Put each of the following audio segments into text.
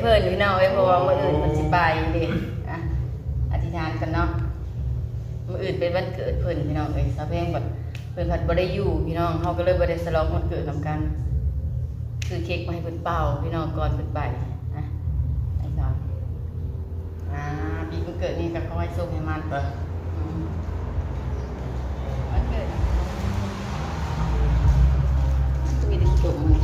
เพื่อนอยู่เนาะเอ้เพราะว่ามื้ออื่นมันสิไปดิอะอธิษฐานกันเนาะมื้ออื่นเป็นวันเกิดเพื่อนพี่น้องไอ้ยสาเแพงแบบเพื่อนผัดบ่ได้อยู่พี่น้องเขาก็เลยบ่ได้สลองวันเกิดนำกันคือเค้กมาให้เพื่อนเป่าพี่น้องก่อนเพิ่นไปนะไอ้สาวอ่าปีเพิ่นเกิดนี่ก็ขอให้สุขให้มันวันเกิดมีดึงจุกมัน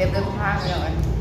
特别快了。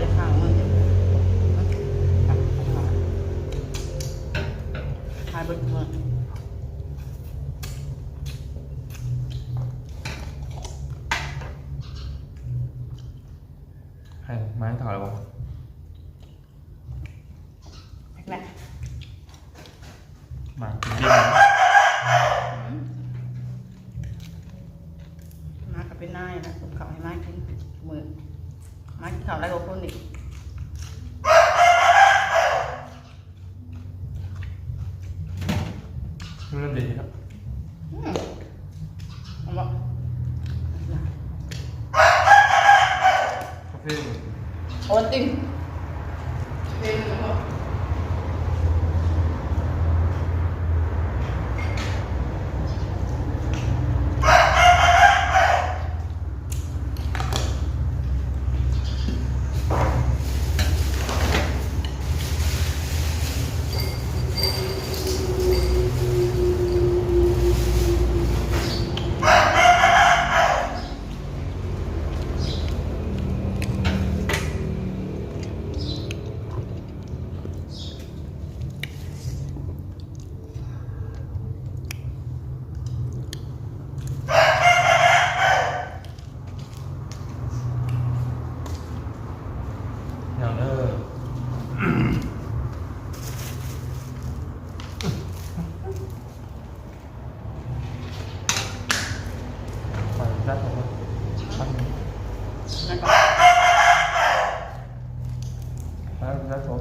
เลยค่ะ 이런 데요 음. 엄마. 어때? Đấy, giá số.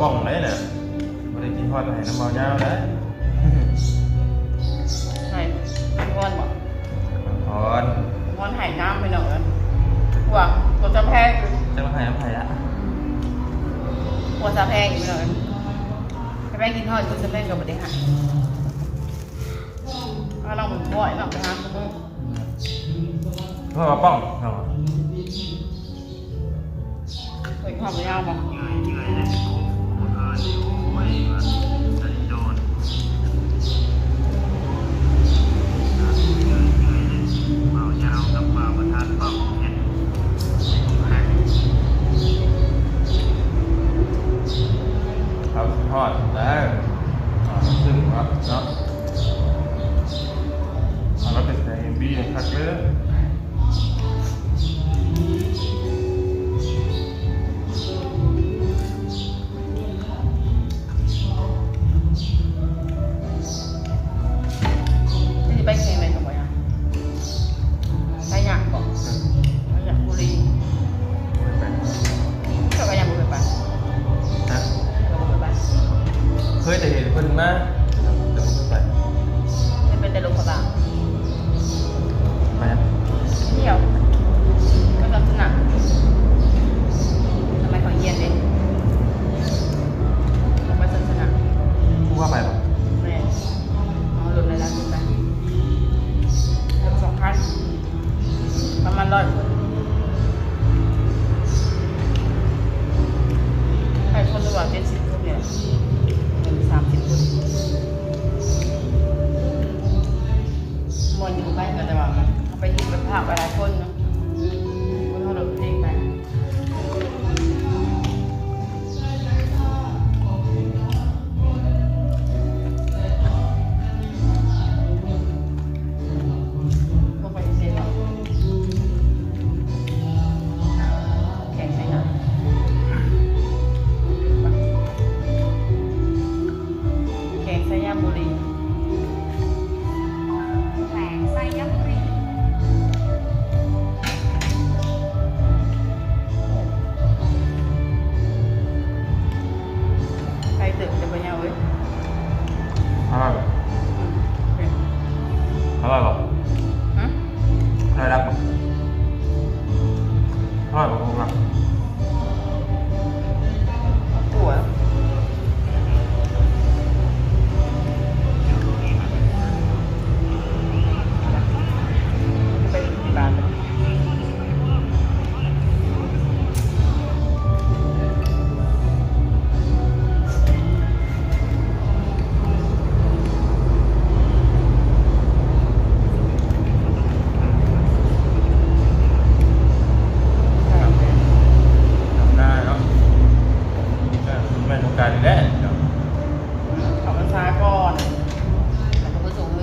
กล้องไหนเนี่ะม่ได้กินทอดไปให้น้ำเมายาวนะไหนงอนบ่อ่อนงอนห่ยน้ำไปหน่อยกลัวกลัวจะแพงจะมาห่ยน้ำไห่ละกลัวจะแพงอีกหน่อยจะแพ้กินทอดกลัวจะแพ้กับบ่ได้หายเราลองมันบ่อยหรอกนะเพื่อป้องเราเคยความยาวบ่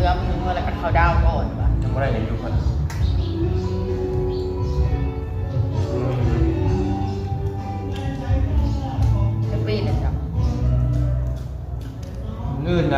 ว่ามีเมื่อแล้วก็เขาดาวก่อนปะจำไม่ได้เลยยุคนั้นจะปีนเลยจ้ะเงื่อนไหน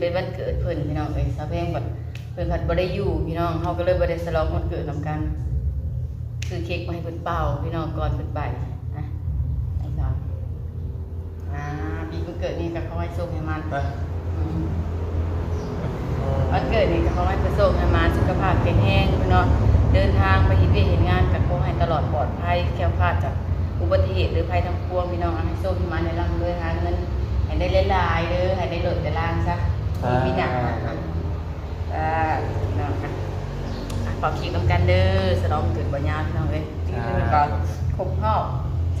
เป็นวันเกิดเพิ่นพี่น้องไอ้ยสาวแพงแบบเพิ่นผัดบดได้อยู่พี่น้องเขาก็เลยบ่ได้ฉลองวันเกิดนำกันซื้อเค้กมาให้เพิ่นเป่าพี่น้องก่อนเพิ่นไปนะไอ้สาวอ่าปีเพิ่นเกิดนี่ก็ขาให้สุขให้มันอืวันเกิดนี่ก็ขาให้ประสบให้มันสุขภาพแข็งแรงพี่น้องเดินทางไปเฮ็ดเวีเห็นงานก็ขอให้ตลอดปลอดภัยแคล้วคลาดจากอุบัติเหตุหรือภัยทั้งปวงพี่น้องให้โชคให้มันในร่ำรวยหะเงินให้ได้เล่นลายๆเด้อให้ได้หลดแต่ล่างซะ บิดาค่ะอ่าน้องค่ะปอกเค้กน้ำกันเด้อสร้องถึงปัญญาพี่น้องเอ้ยที่เป็นก่อนครบรอบ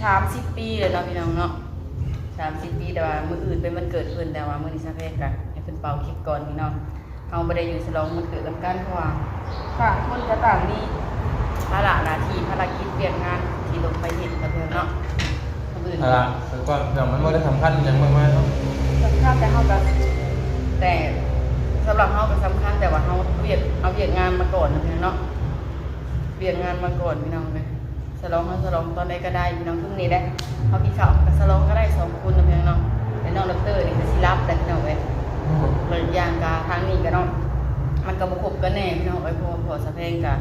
สามสิบปีเลยเนาะพี่น้องเนาะสามสิบปีแต่ว่ามืออื่นเป็นวันเกิดเพื่อนแต่ว่ามือนี้ซาเฟ่กันให้เป็นเป่าเคิกก่อนพี่น้องเขาไม่ได้อยู่สร้องมันเกิดลำกันเพราะว่าต่าคนจะต่างนี้ภาระหน้าที่ภารกิจเปลี่ยนงานที่ลงไปเห็นกันเนาะภาระแต่ก่อนเดี๋ยวมันไม่ได้สำคัญอย่างมากๆเนาะสำคัญแต่เขาแบบ แต่สำหรับเฮาก็นสำคัญแต่ว่าเฮาเวียดเอาเวียดงานมาก่อนนะพี่น้องเนาะเวียดงานมาก่อนพี่น้องเลยสลองเฮาสลองตอนใดก็ได้พี่น้องทุกนี้ได้เฮากินข้าวก็สลองก็ได้สองคนนะพี่น้องแต่น้องดอกเตอร์นี่ก็สิรับแต่พี่น้องเว้ยเลยอย่างกาทางนี้ก็เนาะมันก็บ่ครบกันแน่พี่น้องเอ้พราะว่าพอสะเพงก็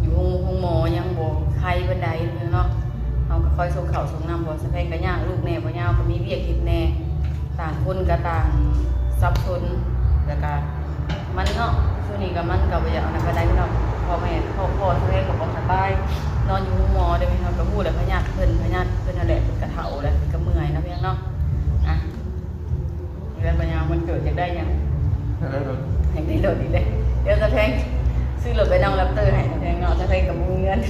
อยู่ห้องห้องหมอยังบ่ไข้ปานใดพี่น้องเนาะเฮาก็คอยส่งเข้าส่งน้ำพอสะเพงก็ย่างลูกแน่บ่ยาวก็มีเวียกเฮ็ดแน่ต่างคนก็ต่าง ซับซ้อนแล้วก็มันเนาะช่วงนี้ก็มันก็บ่อยากเอานันก็ได้พี่น้องพ่อแม่พ่อพ่อตัวเองก็บ่สบายนอนอยู่โรงหมอได้ไหมครับก็พูดแล้วพญาติเพิ่นพญาติเพิ่นนั่นแหละเพิ่นก็เฒ่าแล้วเพิ่นก็เมื่อยนะพี่น้องเนาะอะเดือนปัญญามันเกิดอยากได้หยังแล้วก็อยากได้รถอีกเลยเดี๋ยวจะแพงซื้อรถไปน้องแรปเตอร์ให้จะแพงเนาะจะแพงกับมือเงิน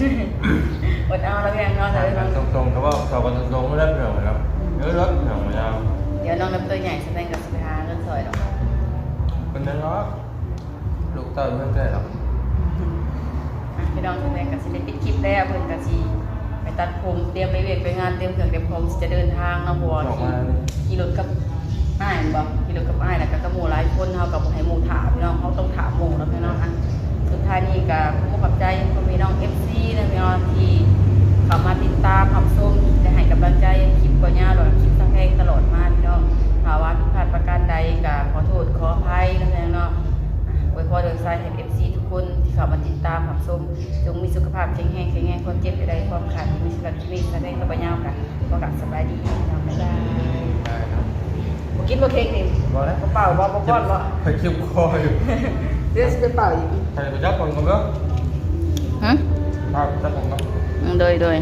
อดเอาแล้วพี่น้องเนาะจะได้น้องตรงๆเขาว่าสอบกันตรงๆไม่ได้เปลี่ยนครับเยอะรถเปลี่ยนมายาวเดี๋ยวน้องแรปเตอร์ใหญ่จะแพงกับ สิบห้าเงินซอยดอกเป็นนั้นเนาะลูกเต้าเพื่อนได้หรอกอะพี่น้องทุกท่านก็สิได้ปิดคลิปแล้วเพิ่นก็สิไปตัดผมเตรียมไปเวียกไปงานเตรียมเครื่องเตรียมพร้อมสิจะเดินทางเนาะบัวออกขี่มาเลยขี่รถกับอ้ายแม่นบ่ขี่รถกับอ้ายแล้วก็กับหมู่หลายคนเฮาก็บ่ให้หมู่ถามพี่น้องเฮาต้องถามหมู่แล้วพี่น้องอะสุดท้ายนี้ก็ขอขอบใจพ่อพี่น้อง FC นะพี่น้องที่เข้ามาติดตามรับชมและให้กำลังใจคลิปก่อยาวหรือคลิปสังเพลงตลอดมาพี่น้อง ถ้าว่าผิดพลาดประการใดก็ขอโทษขออภัยนะพี่น้องเนาะไว้พอเดินสายให้เอฟซีทุกคนที่เข้ามาติดตามรับชมจงมีสุขภาพแข็งแรงแข็งแรงความเจ็บใดๆความขาดมีสุขภาพชีวิตแสดงกับปัญญาค่ะก็กลับสบายดีทำไม่ได้ได้ครับบ่กินบ่เค้กนี่บอกแล้วเป่าบ่บ่ก้อนบ่เคยคิ้วคออยู่เดี๋ยวสิไปเป่าอีกใครไปจับคนกันก็ฮะภาจับคนก็โดยโดย